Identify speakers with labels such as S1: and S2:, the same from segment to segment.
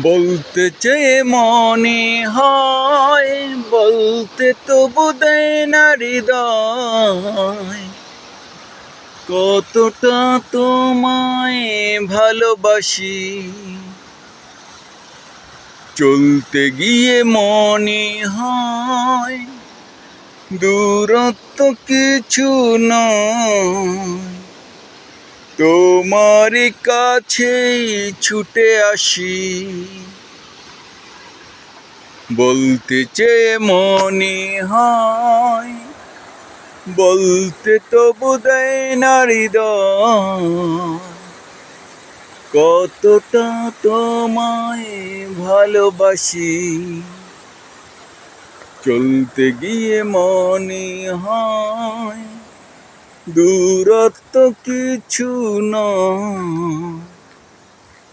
S1: বলতে চেয়ে মনে হয়, বলতে তো বোধয় না কতটা তোমায় ভালোবাসি। চলতে গিয়ে মনে হয়, দূরত্ব কিছু নয়। তোমার কাছেই ছুটে আসি। বলতে চেয়ে মনে হয়, বলতে তো বোধয় হৃদয়। কতটা তোমায় ভালোবাসি। চলতে গিয়ে মনে হয় দূরত্ব কিছু নয়।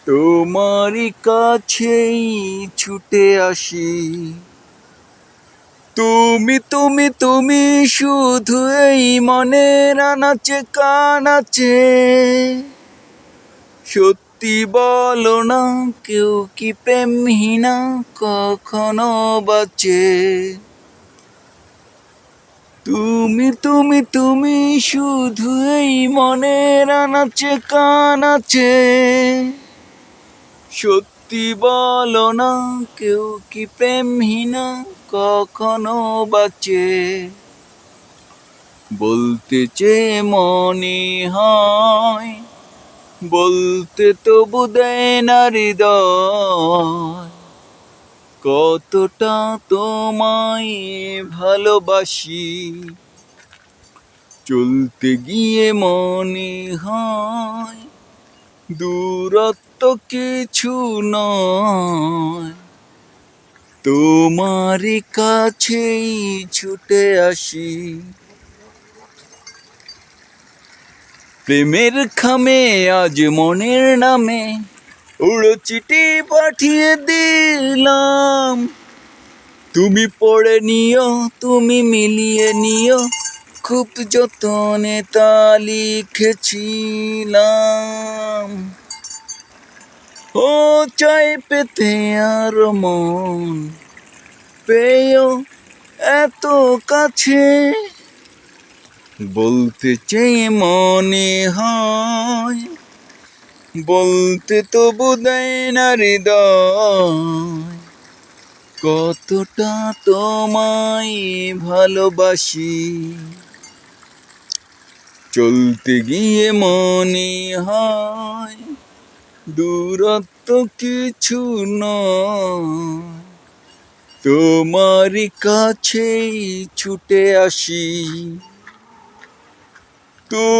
S1: তোমারই কাছেই ছুটে আসি। তুমি তুমি তুমি শুধু এই মনের আনাচে, কানাচে। সত্যি বলো না, কেউ কি প্রেমহীনা কখনো বাঁচে? তুমি তুমি তুমি শুধু এই মনের আনাচে, কানাচে। সত্যি বলো না, কেউ কি প্রেমহীনা কখনো বাঁচে? বলতে চেয়ে মনে হয়, বলতে তো বোধয় না হৃদয়। কতটা তোমায় ভালোবাসি। চলতে গিয়ে মনে হয় দূরত্ব কিছু নয়। তোমার কাছেই ছুটে আসি। প্রেমের খামে আজ মনের নামে উড়ো চিঠি পাঠিয়ে দিলাম। তুমি পড়ে নিও, তুমি মিলিয়ে নিও। খুব যতনে তা লিখেছিলাম। ও চাই পেতে আর মন, পেয়েও এত কাছে। বলতে চেয়ে মনে হয় বলতে তো বোধয় না হৃদয়। কতটা তোমায় ভালোবাসি। চলতে গিয়ে মনে হয় দূরত্ব কিছু নয়। তোমার কাছেই ছুটে আসি।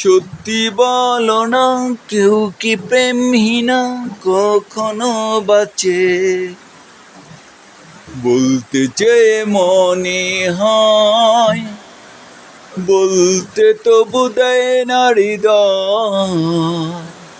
S1: সত্যি বলো না, কেউ কি প্রেমহীনা কখনো বাঁচে? বলতে চেয়ে মনে হয়, বলতে তো বোধয় না হৃদয়।